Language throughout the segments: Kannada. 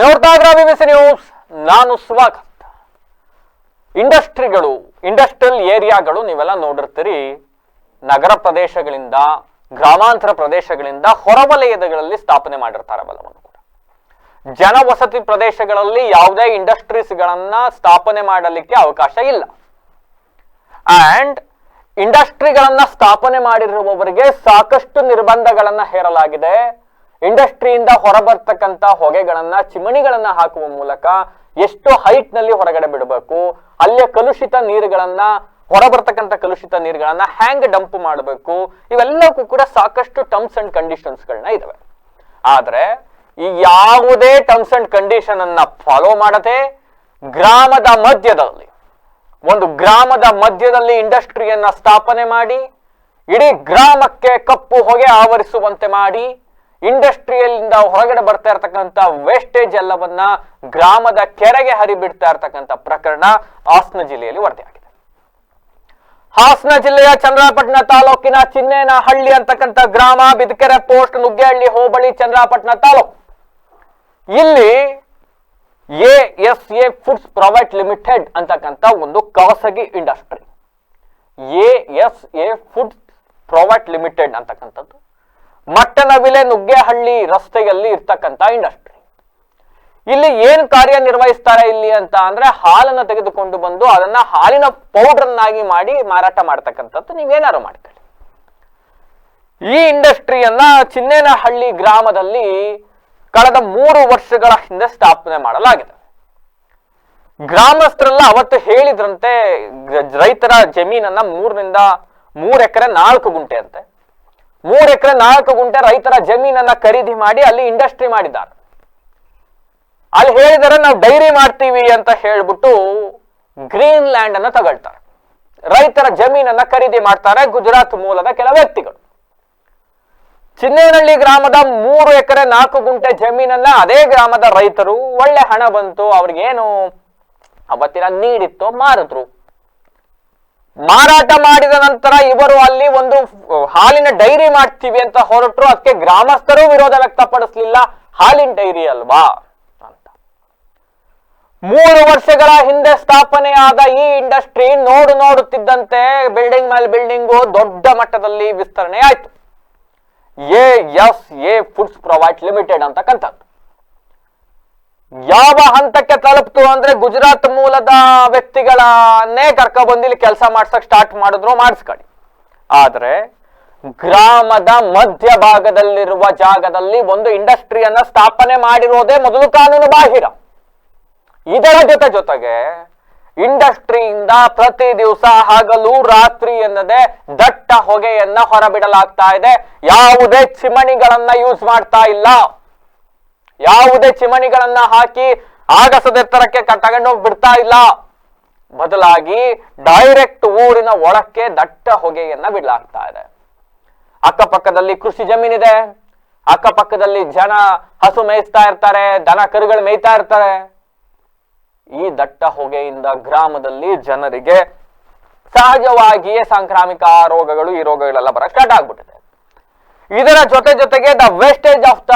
ನೋಡ್ತಾ ಇದ್ರ ಬಿಬಿಸಿ ನ್ಯೂಸ್, ನಾನು ಸ್ವಾಗತ ಇಂಡಸ್ಟ್ರಿಗಳು, ಇಂಡಸ್ಟ್ರಿಯಲ್ ಏರಿಯಾಗಳು ನೀವೆಲ್ಲ ನೋಡಿರ್ತೀರಿ. ನಗರ ಪ್ರದೇಶಗಳಿಂದ, ಗ್ರಾಮಾಂತರ ಪ್ರದೇಶಗಳಿಂದ ಹೊರವಲಯದಗಳಲ್ಲಿ ಸ್ಥಾಪನೆ ಮಾಡಿರ್ತಾರೆ ಬಲವನ್ನು ಕೂಡ. ಜನವಸತಿ ಪ್ರದೇಶಗಳಲ್ಲಿ ಯಾವುದೇ ಇಂಡಸ್ಟ್ರೀಸ್ಗಳನ್ನ ಸ್ಥಾಪನೆ ಮಾಡಲಿಕ್ಕೆ ಅವಕಾಶ ಇಲ್ಲ. ಅಂಡ್ ಇಂಡಸ್ಟ್ರಿಗಳನ್ನ ಸ್ಥಾಪನೆ ಮಾಡಿರುವವರಿಗೆ ಸಾಕಷ್ಟು ನಿರ್ಬಂಧಗಳನ್ನ ಹೇರಲಾಗಿದೆ. ಇಂಡಸ್ಟ್ರಿಯಿಂದ ಹೊರಬರ್ತಕ್ಕಂಥ ಹೊಗೆಗಳನ್ನ, ಚಿಮಣಿಗಳನ್ನ ಹಾಕುವ ಮೂಲಕ ಎಷ್ಟು ಹೈಟ್ನಲ್ಲಿ ಹೊರಗಡೆ ಬಿಡಬೇಕು ಅಲ್ಲಿಯ ಕಲುಷಿತ ನೀರುಗಳನ್ನ, ಹೊರಬರ್ತಕ್ಕಂಥ ಕಲುಷಿತ ನೀರುಗಳನ್ನ ಹ್ಯಾಂಗ್ ಡಂಪ್ ಮಾಡಬೇಕು, ಇವೆಲ್ಲಕ್ಕೂ ಕೂಡ ಸಾಕಷ್ಟು ಟರ್ಮ್ಸ್ ಅಂಡ್ ಕಂಡೀಷನ್ಸ್ ಗಳನ್ನ ಇದಾವೆ. ಆದ್ರೆ, ಈ ಯಾವುದೇ ಟರ್ಮ್ಸ್ ಅಂಡ್ ಕಂಡೀಷನ್ ಅನ್ನ ಫಾಲೋ ಮಾಡದೆ, ಗ್ರಾಮದ ಮಧ್ಯದಲ್ಲಿ, ಒಂದು ಗ್ರಾಮದ ಮಧ್ಯದಲ್ಲಿ ಇಂಡಸ್ಟ್ರಿಯನ್ನ ಸ್ಥಾಪನೆ ಮಾಡಿ, ಇಡೀ ಗ್ರಾಮಕ್ಕೆ ಕಪ್ಪು ಹೊಗೆ ಆವರಿಸುವಂತೆ ಮಾಡಿ ಇಂಡಸ್ಟ್ರಿಯಲ್ಲಿಂದ ಹೊರಗಡೆ ಬರ್ತಾ ಇರತಕ್ಕಂತ ವೇಸ್ಟೇಜ್ ಎಲ್ಲವನ್ನ ಗ್ರಾಮದ ಕೆರೆಗೆ ಹರಿಬಿಡ್ತಾ ಇರತಕ್ಕಂತ ಪ್ರಕರಣ ಹಾಸನ ಜಿಲ್ಲೆಯಲ್ಲಿ ವರದಿಯಾಗಿದೆ. ಹಾಸನ ಜಿಲ್ಲೆಯ ಚಂದ್ರಪಟ್ಟಣ ತಾಲೂಕಿನ ಚಿನ್ನೇನಹಳ್ಳಿ ಅಂತಕ್ಕಂಥ ಗ್ರಾಮ ಬಿದಕೆರೆ ಪೋಸ್ಟ್ ನುಗ್ಗೇಹಳ್ಳಿ ಹೋಬಳಿ ಚಂದ್ರಪಟ್ಟಣ ತಾಲೂಕು. ಇಲ್ಲಿ A S A foods private limited ಅಂತಕ್ಕಂಥ ಒಂದು ಖಾಸಗಿ industry. A S A foods private limited ಅಂತಕ್ಕಂಥದ್ದು. ಮಟ್ಟನವಿಲೆ ನುಗ್ಗೆಹಳ್ಳಿ ರಸ್ತೆಯಲ್ಲಿ ಇರ್ತಕ್ಕಂಥ ಇಂಡಸ್ಟ್ರಿ ಇಲ್ಲಿ ಏನ್ ಕಾರ್ಯನಿರ್ವಹಿಸ್ತಾರೆ ಇಲ್ಲಿ ಅಂತ ಅಂದ್ರೆ ಹಾಲನ್ನ ತೆಗೆದುಕೊಂಡು ಬಂದು ಅದನ್ನ ಹಾಲಿನ ಪೌಡರ್ನಾಗಿ ಮಾಡಿ ಮಾರಾಟ ಮಾಡ್ತಕ್ಕಂಥದ್ದು ನೀವೇನಾರು ಮಾಡ್ಕೊಳ್ಳಿ ಈ ಇಂಡಸ್ಟ್ರಿಯನ್ನ ಚಿನ್ನೇನಹಳ್ಳಿ ಗ್ರಾಮದಲ್ಲಿ ಕಳೆದ ಮೂರು ವರ್ಷಗಳ ಹಿಂದೆ ಸ್ಥಾಪನೆ ಮಾಡಲಾಗಿದೆ. ಗ್ರಾಮಸ್ಥರೆಲ್ಲ ಅವತ್ತು ಹೇಳಿದ್ರಂತೆ, ರೈತರ ಜಮೀನನ್ನ ಮೂರರಿಂದ ಮೂರ್ ಎಕರೆ ನಾಲ್ಕು ಗುಂಟೆ ಅಂತೆ ಮೂರ್ ಎಕರೆ ನಾಲ್ಕು ಗುಂಟೆ ರೈತರ ಜಮೀನನ್ನ ಖರೀದಿ ಮಾಡಿ ಅಲ್ಲಿ ಇಂಡಸ್ಟ್ರಿ ಮಾಡಿದ್ದಾರೆ. ಅಲ್ಲಿ ಹೇಳಿದರೆ ನಾವು ಡೈರಿ ಮಾಡ್ತೀವಿ ಅಂತ ಹೇಳ್ಬಿಟ್ಟು ಗ್ರೀನ್ ಲ್ಯಾಂಡ್ ಅನ್ನ ತಗೊಳ್ತಾರೆ. ರೈತರ ಜಮೀನನ್ನ ಖರೀದಿ ಮಾಡ್ತಾರೆ ಗುಜರಾತ್ ಮೂಲದ ಕೆಲ ವ್ಯಕ್ತಿಗಳು. ಚಿನ್ನೇನಹಳ್ಳಿ ಗ್ರಾಮದ ಮೂರು ಎಕರೆ ನಾಲ್ಕು ಗುಂಟೆ ಜಮೀನನ್ನ ಅದೇ ಗ್ರಾಮದ ರೈತರು ಒಳ್ಳೆ ಹಣ ಬಂತು, ಅವ್ರಿಗೇನು ಅವತ್ತಿನ ನೀಡಿತ್ತು ಮಾರಿದ್ರು. ಮಾರಾಟ ಮಾಡಿದ ನಂತರ ಇವರು ಅಲ್ಲಿ ಒಂದು ಹಾಲಿನ ಡೈರಿ ಮಾಡ್ತೀವಿ ಅಂತ ಹೊರಟರು, ಅದಕ್ಕೆ ಗ್ರಾಮಸ್ಥರು ವಿರೋಧ ವ್ಯಕ್ತಪಡಿಸಲಿಲ್ಲ. ಹಾಲಿನ ಡೈರಿ ಅಲ್ವಾ? ಅಂತ. ಮೂರು ವರ್ಷಗಳ ಹಿಂದೆ ಸ್ಥಾಪನೆಯಾದ ಈ ಇಂಡಸ್ಟ್ರಿ ನೋಡು ನೋಡುತ್ತಿದ್ದಂತೆ ಬಿಲ್ಡಿಂಗ್ ಮೇಲೆ ಬಿಲ್ಡಿಂಗು ದೊಡ್ಡ ಮಟ್ಟದಲ್ಲಿ ವಿಸ್ತರಣೆ ಆಯ್ತು. A S A foods provide limited ಅಂತಕ್ಕಂಥದ್ದು ಯಾವ ಹಂತಕ್ಕೆ ತಲುಪ್ತು ಅಂದ್ರೆ ಗುಜರಾತ್ ಮೂಲದ ವ್ಯಕ್ತಿಗಳನ್ನೇ ಕರ್ಕ ಬಂದಿಲ್ಲಿ ಕೆಲಸ ಮಾಡ್ಸಕ್ ಸ್ಟಾರ್ಟ್ ಮಾಡಿದ್ರು ಮಾಡಿಸ್ಕೊಳ್ಳಿ ಆದ್ರೆ ಗ್ರಾಮದ ಮಧ್ಯಭಾಗದಲ್ಲಿರುವ ಜಾಗದಲ್ಲಿ ಒಂದು ಇಂಡಸ್ಟ್ರಿಯನ್ನ ಸ್ಥಾಪನೆ ಮಾಡಿರೋದೇ ಮೊದಲು ಕಾನೂನು ಬಾಹಿರ. ಇದರ ಜೊತೆ ಜೊತೆಗೆ ಇಂಡಸ್ಟ್ರಿಯಿಂದ ಪ್ರತಿ ದಿವಸ ಹಗಲು ರಾತ್ರಿ ಎನ್ನದೆ ದಟ್ಟ ಹೊಗೆಯನ್ನ ಹೊರಬಿಡಲಾಗ್ತಾ ಇದೆ. ಯಾವುದೇ ಚಿಮಣಿಗಳನ್ನ ಯೂಸ್ ಮಾಡ್ತಾ ಇಲ್ಲ. ಯಾವುದೇ ಚಿಮಣಿಗಳನ್ನ ಹಾಕಿ ಆಗಸದ ಎತ್ತರಕ್ಕೆ ತಗೊಂಡೋಗಿ ಬಿಡ್ತಾ ಇಲ್ಲ. ಬದಲಾಗಿ ಡೈರೆಕ್ಟ್ ಊರಿನ ಒಳಕ್ಕೆ ದಟ್ಟ ಹೊಗೆಯನ್ನ ಬಿಡಲಾಗ್ತಾ ಇದೆ. ಅಕ್ಕಪಕ್ಕದಲ್ಲಿ ಕೃಷಿ ಜಮೀನಿದೆ. ಅಕ್ಕಪಕ್ಕದಲ್ಲಿ ಜನ ಹಸು ಮೇಯಿಸ್ತಾ ಇರ್ತಾರೆ, ದನ ಕರುಗಳು ಮೇಯ್ತಾ ಇರ್ತಾರೆ. ಈ ದಟ್ಟ ಹೊಗೆಯಿಂದ ಗ್ರಾಮದಲ್ಲಿ ಜನರಿಗೆ ಸಹಜವಾಗಿಯೇ ಸಾಂಕ್ರಾಮಿಕ ರೋಗಗಳು, ಈ ರೋಗಗಳೆಲ್ಲ ಬರಕ್ ಸ್ಟಾರ್ಟ್ ಆಗ್ಬಿಟ್ಟಿದೆ. ಇದರ ಜೊತೆ ಜೊತೆಗೆ the wastage of the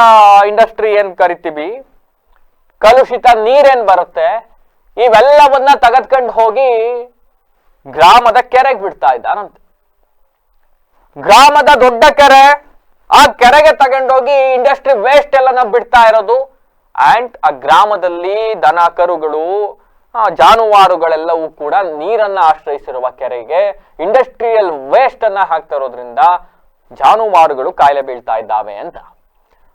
industry ಏನ್ ಕರಿತೀವಿ? ಕಲುಷಿತ ನೀರೇನ್ ಬರುತ್ತೆ? ಇವೆಲ್ಲವನ್ನ ತೆಗೆದ್ಕೊಂಡು ಹೋಗಿ ಗ್ರಾಮದ ಕೆರೆಗೆ ಬಿಡ್ತಾ ಇದ್ದಾರಂತೆ ಗ್ರಾಮದ ದೊಡ್ಡ ಕೆರೆ, ಆ ಕೆರೆಗೆ ತಗೊಂಡೋಗಿ ಇಂಡಸ್ಟ್ರಿ ವೇಸ್ಟ್ ಎಲ್ಲ ಬಿಡ್ತಾ ಇರೋದು. ಅಂಡ್ ಆ ಗ್ರಾಮದಲ್ಲಿ ದನ ಕರುಗಳು ಜಾನುವಾರುಗಳೆಲ್ಲವೂ ಕೂಡ ನೀರನ್ನ ಆಶ್ರಯಿಸಿರುವ ಕೆರೆಗೆ ಇಂಡಸ್ಟ್ರಿಯಲ್ ವೇಸ್ಟ್ ಅನ್ನ ಹಾಕ್ತಾ ಇರೋದ್ರಿಂದ ಜಾನುವಾರುಗಳು ಕಾಯಿಲೆ ಬೀಳ್ತಾ ಇದ್ದಾವೆ ಅಂತ.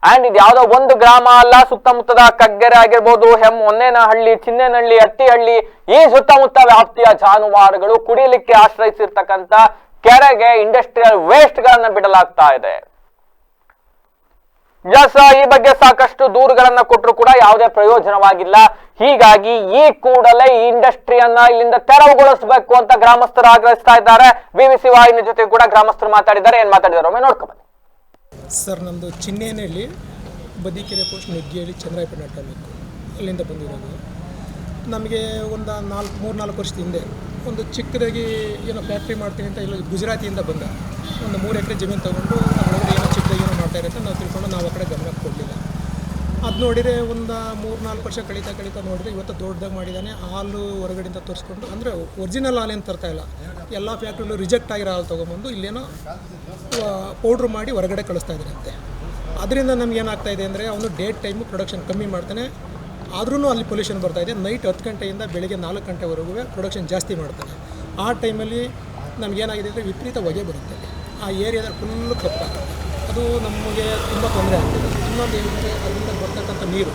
ಅಂಡ್ ಇದು ಯಾವ್ದೋ ಒಂದು ಗ್ರಾಮ ಅಲ್ಲ, ಸುತ್ತಮುತ್ತದ ಕಗ್ಗೆರೆ ಆಗಿರ್ಬೋದು, ಹೆಮ್ ಹೊನ್ನೇನಹಳ್ಳಿ, ಚಿನ್ನೇನಹಳ್ಳಿ ಹಟ್ಟಿಹಳ್ಳಿ ಈ ಸುತ್ತಮುತ್ತ ವ್ಯಾಪ್ತಿಯ ಜಾನುವಾರುಗಳು ಕುಡಿಯಲಿಕ್ಕೆ ಆಶ್ರಯಿಸಿರ್ತಕ್ಕಂಥ ಕೆರೆಗೆ ಇಂಡಸ್ಟ್ರಿಯಲ್ ವೇಸ್ಟ್ ಗಳನ್ನ ಬಿಡಲಾಗ್ತಾ ಇದೆ. ಎಸ್ ಈ ಬಗ್ಗೆ ಸಾಕಷ್ಟು ದೂರುಗಳನ್ನ ಕೊಟ್ಟರು ಕೂಡ ಯಾವುದೇ ಪ್ರಯೋಜನವಾಗಿಲ್ಲ. ಹೀಗಾಗಿ ಈ ಕೂಡಲೇ ಈ ಇಂಡಸ್ಟ್ರಿಯನ್ನ ಇಲ್ಲಿಂದ ತೆರವುಗೊಳಿಸಬೇಕು ಅಂತ ಗ್ರಾಮಸ್ಥರು ಆಗ್ರಹಿಸ್ತಾ ಇದ್ದಾರೆ. ಬಿಬಿಸಿ ವಾಹಿನಿ ಜೊತೆ ಕೂಡ ಗ್ರಾಮಸ್ಥರು ಮಾತಾಡಿದ್ದಾರೆ. ಏನ್ ಮಾತಾಡಿದಾರೆ ಒಮ್ಮೆ ನೋಡ್ಕೊಂಬನ್ನಿ. ಸರ್ ನಮ್ಮದು ಚಿನ್ನೇನಹಳ್ಳಿ, ಬದಿಕೆರೆ ಪೋಸ್ಟ್ ನುಗ್ಗಿಯಲ್ಲಿ ಚಂದ್ರಾಯಪಟ್ಟಣ ತಾಲೂಕು. ಅಲ್ಲಿಂದ ಬಂದಿರೋದು. ನಮಗೆ ಒಂದು ನಾಲ್ಕು, ಮೂರು, ನಾಲ್ಕು ವರ್ಷದ ಹಿಂದೆ ಒಂದು ಚಿಕ್ಕದಾಗಿ ಏನೋ ಫ್ಯಾಕ್ಟ್ರಿ ಮಾಡ್ತೀನಿ ಅಂತ ಇಲ್ಲ, ಗುಜರಾತಿಯಿಂದ ಬಂದ. ಒಂದು ಮೂರು ಎಕರೆ ಜಮೀನು ತಗೊಂಡು ಏನೋ ಮಾಡ್ತಾ ಇರುತ್ತೆ. ನಾವು ತಿಳ್ಕೊಂಡು ನಾವು ಆ ಕಡೆ ಗಮನ ಕೊಡಲಿಲ್ಲ. ಅದು ನೋಡಿದರೆ ಒಂದು ಮೂರು ನಾಲ್ಕು ವರ್ಷ ಕಳೀತಾ ಕಳೀತಾ ನೋಡಿದರೆ ಇವತ್ತು ದೊಡ್ಡದಾಗಿ ಮಾಡಿದ್ದಾನೆ ಹಾಲು ಹೊರಗಡೆಯಿಂದ ತರಿಸ್ಕೊಂಡು, ಅಂದರೆ ಒರಿಜಿನಲ್ ಹಾಲೇನು ತರ್ತಾ ಇಲ್ಲ. ಎಲ್ಲ ಫ್ಯಾಕ್ಟ್ರಿಲೂ ರಿಜೆಕ್ಟ್ ಆಗಿರೋ ಹಾಲು ತೊಗೊಂಬಂದು ಇಲ್ಲೇನೋ ಪೌಡ್ರ್ ಮಾಡಿ ಹೊರಗಡೆ ಕಳಿಸ್ತಾ ಇದ್ದಾರಂತೆ ಅದರಿಂದ ನಮ್ಗೆ ಏನಾಗ್ತಾ ಇದೆ ಅಂದರೆ ಅವನು ಡೇಟ್ ಟೈಮು ಪ್ರೊಡಕ್ಷನ್ ಕಮ್ಮಿ ಮಾಡ್ತಾನೆ. ಆದ್ರೂ ಅಲ್ಲಿ ಪೊಲ್ಯೂಷನ್ ಬರ್ತಾ ಇದೆ. ನೈಟ್ ಹತ್ತು ಗಂಟೆಯಿಂದ ಬೆಳಿಗ್ಗೆ ನಾಲ್ಕು ಗಂಟೆವರೆಗೂ ಪ್ರೊಡಕ್ಷನ್ ಜಾಸ್ತಿ ಮಾಡ್ತಾನೆ. ಆ ಟೈಮಲ್ಲಿ ನಮಗೇನಾಗಿದೆ ಅಂದರೆ ವಿಪರೀತ ಹೊಗೆ ಬರುತ್ತೆ. ಆ ಏರಿಯಾದಲ್ಲಿ ಫುಲ್ಲು ಕಪ್ಪಾಗುತ್ತೆ. ಅದು ನಮಗೆ ತುಂಬ ತೊಂದರೆ ಆಗ್ತಿದೆ. ಇನ್ನೊಂದು ಏನಂದರೆ ಅದರಿಂದ ಬರ್ತಕ್ಕಂಥ ನೀರು,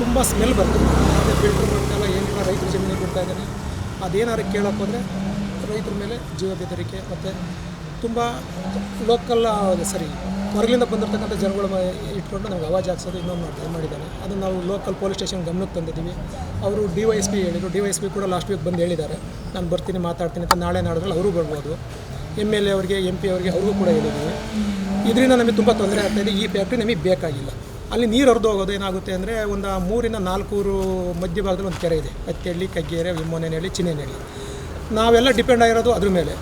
ತುಂಬ ಸ್ಮೆಲ್ ಬರ್ತದೆ. ಅದೇ ಫಿಲ್ಟರ್ ಮಾಡ್ತಾಯಿಲ್ಲ ಏನಿಲ್ಲ, ರೈತರು ಜಮೀನಿಗೆ ಬಿಡ್ತಾ ಇದ್ದಾನೆ ಅದೇನಾದ್ರು ಕೇಳೋಕೆ ಹೋದರೆ ರೈತರ ಮೇಲೆ ಜೀವ ಬೆದರಿಕೆ ಮತ್ತು ತುಂಬ ಲೋಕಲ್ ಸರಿ ಹೊರಗಿಂದ ಬಂದಿರತಕ್ಕಂಥ ಜನಗಳ ಇಟ್ಕೊಂಡು ನಮ್ಗೆ ಅವಾಜ್ ಹಾಕ್ಸೋದು ಇನ್ನೊಂದು ಮಾಡ್ತಾ ಮಾಡಿದ್ದಾರೆ. ಅದನ್ನು ನಾವು ಲೋಕಲ್ ಪೊಲೀಸ್ ಸ್ಟೇಷನ್ ಗಮನಕ್ಕೆ ತಂದಿದ್ದೀವಿ. ಅವರು ಡಿ ವೈ ಎಸ್ ಪಿ ಹೇಳಿದರು. ಡಿ ವೈ ಎಸ್ ಪಿ ಕೂಡ ಲಾಸ್ಟ್ ವೀಕ್ ಬಂದು ಹೇಳಿದ್ದಾರೆ. ನಾನು ಬರ್ತೀನಿ, ಮಾತಾಡ್ತೀನಿ ಅಂತ ನಾಳೆ ನಾಡಿದ್ರಲ್ಲಿ ಅವರು ಬರ್ಬೋದು. ಎಂ ಎಲ್ ಎ ಅವರಿಗೆ ಎಂ ಪಿ ಅವರಿಗೆ ಅವ್ರಿಗೂ ಕೂಡ ಹೇಳಿದ್ದೀವಿ. ಇದರಿಂದ ನಮಗೆ ತುಂಬ ತೊಂದರೆ ಆಗ್ತಾಯಿದೆ ಈ ಫ್ಯಾಕ್ಟ್ರಿ ನಮಗೆ ಬೇಕಾಗಿಲ್ಲ. ಅಲ್ಲಿ ನೀರು ಹರಿದು ಹೋಗೋದು ಏನಾಗುತ್ತೆ ಅಂದರೆ ಒಂದು ಮೂರಿಂದ ನಾಲ್ಕೂರು ಮಧ್ಯಭಾಗದಲ್ಲಿ ಒಂದು ಕೆರೆ ಇದೆ. ಹತ್ತಿಹಳ್ಳಿ ಕಗ್ಗೇರೆ ವಿಮ್ಮೋನೇನಹಳ್ಳಿ ಚಿನ್ನೇನಹಳ್ಳಿ. ನಾವೆಲ್ಲ ಡಿಪೆಂಡ್ ಆಗಿರೋದು ಅದ್ರ ಮೇಲೆ.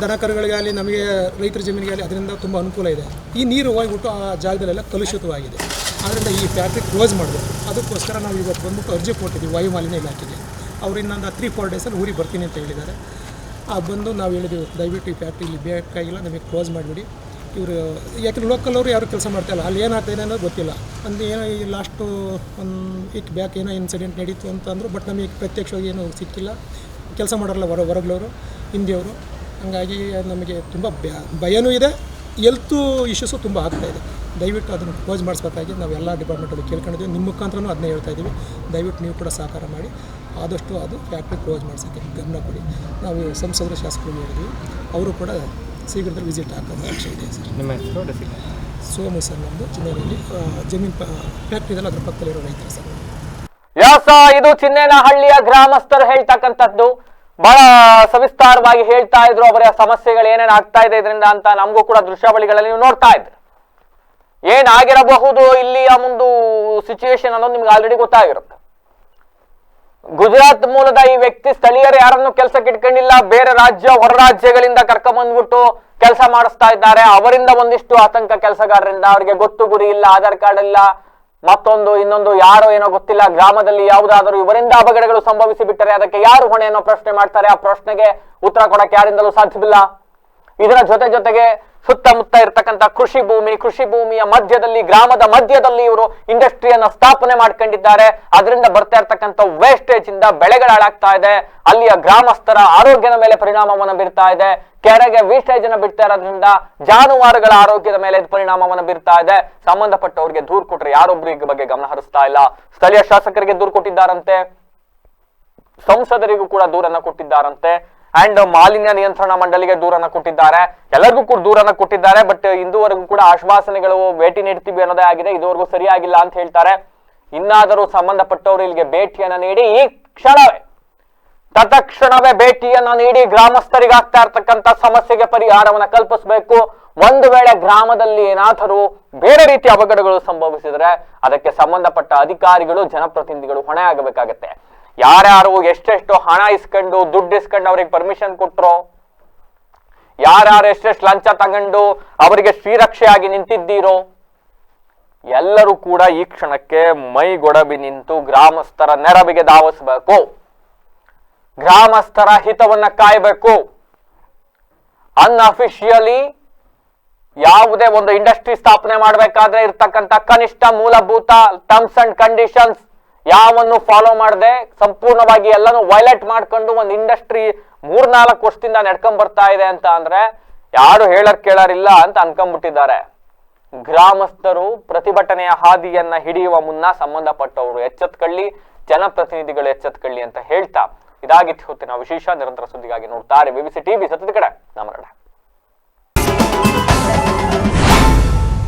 ದನ ಕರುಗಳಿಗೆ ಅಲ್ಲಿ ನಮಗೆ ರೈತರ ಜಮೀನಿಗೆ ಅಲ್ಲಿ ಅದರಿಂದ ತುಂಬ ಅನುಕೂಲ ಇದೆ. ಈ ನೀರು ಹೋಗ್ಬಿಟ್ಟು ಆ ಜಾಗದಲ್ಲೆಲ್ಲ ಕಲುಷಿತವಾಗಿದೆ. ಆದ್ದರಿಂದ ಈ ಫ್ಯಾಕ್ಟ್ರಿ ಕ್ಲೋಸ್ ಮಾಡಬೇಕು. ಅದಕ್ಕೋಸ್ಕರ ನಾವು ಇವತ್ತು ಬಂದ್ಬಿಟ್ಟು ಅರ್ಜಿ ಕೊಟ್ಟಿದ್ದೀವಿ ವಾಯು ಮಾಲಿನ್ಯ ಇಲಾಖೆಗೆ. ಅವರು ಇನ್ನೊಂದು ತ್ರೀ ಫೋರ್ ಡೇಸಲ್ಲಿ ಊರಿಗೆ ಬರ್ತೀನಿ ಅಂತ ಹೇಳಿದ್ದಾರೆ. ಬಂದು ನಾವು ಹೇಳಿದ್ದೀವಿ ದಯವಿಟ್ಟು ಈ ಫ್ಯಾಕ್ಟ್ರಿ ಇಲ್ಲಿ ಬೇಕಾಗಿಲ್ಲ ನಮಗೆ ಕ್ಲೋಸ್ ಮಾಡಿಬಿಡಿ. ಇವರು ಯಾಕಂದ್ರೆ ಲೋಕಲ್ ಅವರು ಯಾರು ಕೆಲಸ ಮಾಡ್ತಾಯಿಲ್ಲ ಅಲ್ಲಿ ಏನಾಗ್ತಾಯಿದೆ ಅನ್ನೋದು ಗೊತ್ತಿಲ್ಲ. ಅಂದರೆ ಏನೋ ಈ ಲಾಸ್ಟು ಒಂದು ವೀಕ್ ಬ್ಯಾಕ್ ಏನೋ ಇನ್ಸಿಡೆಂಟ್ ನಡೀತು ಅಂತಂದರು ಬಟ್ ನಮಗೆ ಪ್ರತ್ಯಕ್ಷವಾಗಿ ಏನೂ ಸಿಕ್ಕಿಲ್ಲ. ಕೆಲಸ ಮಾಡೋರಲ್ಲ ಹೊರ ಹೊರಗ್ಲವರು ಹಿಂದಿಯವರು. ಹಂಗಾಗಿ ನಮಗೆ ತುಂಬ ಭಯನೂ ಇದೆ ಎಲ್ತು ಇಶ್ಯೂಸು ತುಂಬ ಆಗ್ತಾಯಿದೆ ದಯವಿಟ್ಟು ಅದನ್ನು ಕ್ಲೋಸ್ ಮಾಡಿಸ್ಬೇಕಾಗಿ ನಾವು ಎಲ್ಲ ಡಿಪಾರ್ಟ್ಮೆಂಟಲ್ಲಿ ಕೇಳ್ಕೊಂಡಿದ್ದೀವಿ. ನಿಮ್ಮ ಮುಖಾಂತರನೂ ಅದನ್ನೇ ಹೇಳ್ತಾ ಇದ್ದೀವಿ ದಯವಿಟ್ಟು ನೀವು ಕೂಡ ಸಹಕಾರ ಮಾಡಿ. ಆದಷ್ಟು ಅದು ಫ್ಯಾಕ್ಟ್ರಿ ಕ್ಲೋಸ್ ಮಾಡಿಸೋಕ್ಕೆ ಗಮನ ಕೊಡಿ. ನಾವು ಸಂಸದರ ಶಾಸಕರು ಹೇಳಿದ್ವಿ. ಅವರು ಕೂಡ ಶೀಘ್ರದಲ್ಲಿ ವಿಸಿಟ್ ಹಾಕೋದು ಆಕ್ಷನ್ ಇದೆ ಸರ್. ನಿಮ್ಮ ಹೆಸರು ಸೋಮು ಸರ್ ನಮ್ಮದು ಚಿನ್ನೈನಲ್ಲಿ ಜಮೀನು ಫ್ಯಾಕ್ಟ್ರಿ ಇದೆಲ್ಲ ಅದ್ರ ಪಕ್ಕದಲ್ಲಿರೋ ರೈತರು ಸರ್. ಯಾಸ ಇದು ಚಿನ್ನೇನಹಳ್ಳಿಯ ಗ್ರಾಮಸ್ಥರು ಹೇಳ್ತಕ್ಕಂಥದ್ದು. ಬಹಳ ಸವಿಸ್ತಾರವಾಗಿ ಹೇಳ್ತಾ ಇದ್ರು ಅವರ ಸಮಸ್ಯೆಗಳು ಏನೇನು ಆಗ್ತಾ ಇದೆ ಇದರಿಂದ ಅಂತ ನಮಗೂ ಕೂಡ ದೃಶ್ಯಾವಳಿಗಳಲ್ಲಿ ನೀವು ನೋಡ್ತಾ ಇದ್ರಿ. ಏನಾಗಿರಬಹುದು ಇಲ್ಲಿಯ ಒಂದು ಸಿಚುವೇಶನ್ ಅನ್ನೋದು ನಿಮ್ಗೆ ಆಲ್ರೆಡಿ ಗೊತ್ತಾಗಿರುತ್ತೆ. ಗುಜರಾತ್ ಮೂಲದ ಈ ವ್ಯಕ್ತಿ ಸ್ಥಳೀಯರು ಯಾರನ್ನು ಕೆಲಸಕ್ಕೆ ಇಟ್ಕೊಂಡಿಲ್ಲ. ಬೇರೆ ರಾಜ್ಯ, ಹೊರ ರಾಜ್ಯಗಳಿಂದ ಕರ್ಕೊಂಡ್ಬಂದ್ಬಿಟ್ಟು ಕೆಲಸ ಮಾಡಿಸ್ತಾ ಇದ್ದಾರೆ. ಅವರಿಂದ ಒಂದಿಷ್ಟು ಆತಂಕ ಕೆಲಸಗಾರರಿಂದ. ಅವರಿಗೆ ಗೊತ್ತು ಗುರಿ ಇಲ್ಲ, ಆಧಾರ್ ಕಾರ್ಡ್ ಇಲ್ಲ, ಮತ್ತೊಂದು, ಇನ್ನೊಂದು, ಯಾರೋ ಏನೋ ಗೊತ್ತಿಲ್ಲ. ಗ್ರಾಮದಲ್ಲಿ ಯಾವುದಾದರೂ ಇವರಿಂದ ಅಪಘಡಗಳು ಸಂಭವಿಸಿ ಬಿಟ್ಟರೆ ಅದಕ್ಕೆ ಯಾರು ಹೊಣೆ ಅನ್ನೋ ಪ್ರಶ್ನೆ ಮಾಡ್ತಾರೆ. ಆ ಪ್ರಶ್ನೆಗೆ ಉತ್ತರ ಕೊಡಕ್ಕೆ ಯಾರಿಂದಲೂ ಸಾಧ್ಯವಿಲ್ಲ. ಇದರ ಜೊತೆ ಜೊತೆಗೆ ಸುತ್ತಮುತ್ತ ಇರ್ತಕ್ಕಂಥ ಕೃಷಿ ಭೂಮಿ, ಕೃಷಿ ಭೂಮಿಯ ಮಧ್ಯದಲ್ಲಿ, ಗ್ರಾಮದ ಮಧ್ಯದಲ್ಲಿ ಇವರು ಇಂಡಸ್ಟ್ರಿಯನ್ನ ಸ್ಥಾಪನೆ ಮಾಡ್ಕೊಂಡಿದ್ದಾರೆ. ಅದರಿಂದ ಬರ್ತಾ ಇರ್ತಕ್ಕಂಥ ವೇಸ್ಟೇಜ್ ಇಂದ ಬೆಳೆಗಳು ಹಾಳಾಗ್ತಾ ಇದೆ. ಅಲ್ಲಿಯ ಗ್ರಾಮಸ್ಥರ ಆರೋಗ್ಯದ ಮೇಲೆ ಪರಿಣಾಮವನ್ನು ಬೀರ್ತಾ ಇದೆ. ಕೆರೆಗೆ ವೇಸ್ಟೇಜ್ ಅನ್ನ ಬಿಡ್ತಾ ಇರೋದ್ರಿಂದ ಜಾನುವಾರುಗಳ ಆರೋಗ್ಯದ ಮೇಲೆ ಪರಿಣಾಮವನ್ನು ಬೀರ್ತಾ ಇದೆ. ಸಂಬಂಧಪಟ್ಟವರಿಗೆ ದೂರು ಕೊಟ್ರೆ ಯಾರೊಬ್ರು ಈ ಬಗ್ಗೆ ಗಮನ ಹರಿಸ್ತಾ ಇಲ್ಲ. ಸ್ಥಳೀಯ ಶಾಸಕರಿಗೆ ದೂರು ಕೊಟ್ಟಿದ್ದಾರಂತೆ. ಸಂಸದರಿಗೂ ಕೂಡ ದೂರನ್ನ ಕೊಟ್ಟಿದ್ದಾರಂತೆ. ಅಂಡ್ ಮಾಲಿನ್ಯ ನಿಯಂತ್ರಣ ಮಂಡಳಿಗೆ ದೂರನ್ನ ಕೊಟ್ಟಿದ್ದಾರೆ. ಎಲ್ಲರಿಗೂ ಕೂಡ ದೂರನ್ನ ಕೊಟ್ಟಿದ್ದಾರೆ ಬಟ್ ಇಂದುವರೆಗೂ ಕೂಡ ಆಶ್ವಾಸನೆಗಳು ಭೇಟಿ ನೀಡ್ತೀವಿ ಅನ್ನೋದೇ ಆಗಿದೆ. ಇದುವರೆಗೂ ಸರಿಯಾಗಿಲ್ಲ ಅಂತ ಹೇಳ್ತಾರೆ. ಇನ್ನಾದರೂ ಸಂಬಂಧಪಟ್ಟವರು ಇಲ್ಲಿಗೆ ಭೇಟಿಯನ್ನ ನೀಡಿ, ಈ ಕ್ಷಣವೇ, ತತ್ಕ್ಷಣವೇ ಭೇಟಿಯನ್ನ ನೀಡಿ ಗ್ರಾಮಸ್ಥರಿಗಾಗ್ತಾ ಇರ್ತಕ್ಕಂಥ ಸಮಸ್ಯೆಗೆ ಪರಿಹಾರವನ್ನ ಕಲ್ಪಿಸಬೇಕು. ಒಂದು ವೇಳೆ ಗ್ರಾಮದಲ್ಲಿ ಏನಾದರೂ ಬೇರೆ ರೀತಿಯ ಅವಘಡಗಳು ಸಂಭವಿಸಿದರೆ ಅದಕ್ಕೆ ಸಂಬಂಧಪಟ್ಟ ಅಧಿಕಾರಿಗಳು, ಜನಪ್ರತಿನಿಧಿಗಳು ಹೊಣೆ ಆಗಬೇಕಾಗತ್ತೆ ಯಾರ್ಯಾರು ಎಷ್ಟೆಷ್ಟು ಹಣ ಇಸ್ಕೊಂಡು ದುಡ್ಡು ಇಸ್ಕೊಂಡು ಅವ್ರಿಗೆ ಪರ್ಮಿಷನ್ ಕೊಟ್ರು? ಯಾರ್ಯಾರು ಎಷ್ಟೆಷ್ಟು ಲಂಚ ತಗೊಂಡು ಅವರಿಗೆ ಶ್ರೀರಕ್ಷೆಯಾಗಿ ನಿಂತಿದ್ದೀರೋ? ಎಲ್ಲರೂ ಕೂಡ ಈ ಕ್ಷಣಕ್ಕೆ ಮೈಗೊಡಬಿ ನಿಂತು ಗ್ರಾಮಸ್ಥರ ನೆರವಿಗೆ ಧಾವಿಸಬೇಕು. ಗ್ರಾಮಸ್ಥರ ಹಿತವನ್ನ ಕಾಯಬೇಕು. ಅನ್ಅಫಿಷಿಯಲಿ ಯಾವುದೇ ಒಂದು ಇಂಡಸ್ಟ್ರಿ ಸ್ಥಾಪನೆ ಮಾಡಬೇಕಾದ್ರೆ ಇರ್ತಕ್ಕಂಥ ಕನಿಷ್ಠ ಮೂಲಭೂತ ಟರ್ಮ್ಸ್ ಅಂಡ್ ಕಂಡೀಷನ್ಸ್ ಯಾವನ್ನು ಫಾಲೋ ಮಾಡದೆ ಸಂಪೂರ್ಣವಾಗಿ ಎಲ್ಲನೂ ವೈಲೆಟ್ ಮಾಡ್ಕೊಂಡು ಒಂದು ಇಂಡಸ್ಟ್ರಿ ಮೂರ್ನಾಲ್ಕು ವರ್ಷದಿಂದ ನಡ್ಕೊಂಡ್ ಬರ್ತಾ ಇದೆ ಅಂತ ಅಂದ್ರೆ ಯಾರು ಹೇಳರ್ ಕೇಳರಿಲ್ಲ ಅಂತ ಅನ್ಕೊಂಡ್ಬಿಟ್ಟಿದ್ದಾರೆ. ಗ್ರಾಮಸ್ಥರು ಪ್ರತಿಭಟನೆಯ ಹಾದಿಯನ್ನ ಹಿಡಿಯುವ ಮುನ್ನ ಸಂಬಂಧಪಟ್ಟವರು ಎಚ್ಚೆತ್ಕಳ್ಳಿ, ಜನಪ್ರತಿನಿಧಿಗಳು ಎಚ್ಚೆತ್ಕಳ್ಳಿ ಅಂತ ಹೇಳ್ತಾ ಇದಾಗಿತ್ತು. ಹೊತ್ತಿನ ವಿಶೇಷ ನಿರಂತರ ಸುದ್ದಿಗಾಗಿ ನೋಡ್ತಾರೆ ಬಿಬಿಸಿ ಟಿವಿ ಸತ್ಯದ ಕಡೆ. ನಮರಡ